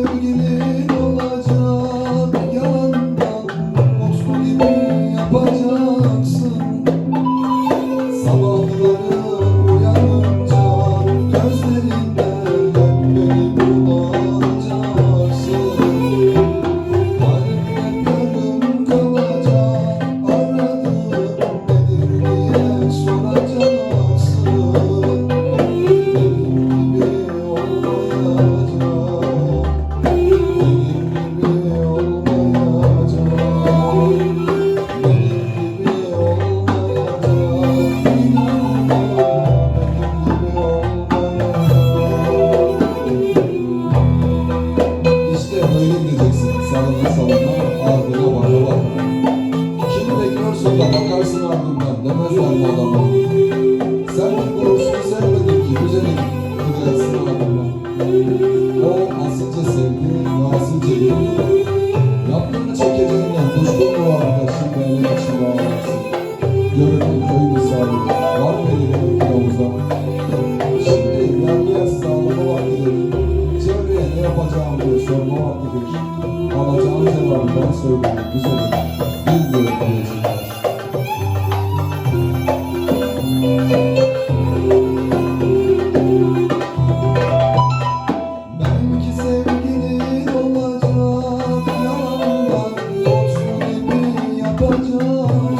sevgilin olacak Yandan Osman yapacaksın. Sabahları uyanınca Gözlerinde beni bulacaksın. Kalbine gönlüm kalacak Aradığın nedir diye soracaksın. Benim gibi olmayan böyle gideceksin salına salına ardına bak Kimi bekliyorsun da bakarsın ardından demezler mi adama Sen bu doğrusunu sevmedin ki güzelim gidersin ardından O asilce sevdi ve asilce yürüdü Yaptığını çekeceğinden kuşkun mu vardı şimdi elin içinde ağlarsın Görünen köy misali var mı elinin kılavuza yapacağımı sorma vaktidir. Alacağın cevabı ben söyleyeyim güzelim. Bilmiyorum diyecekler. Yapacağım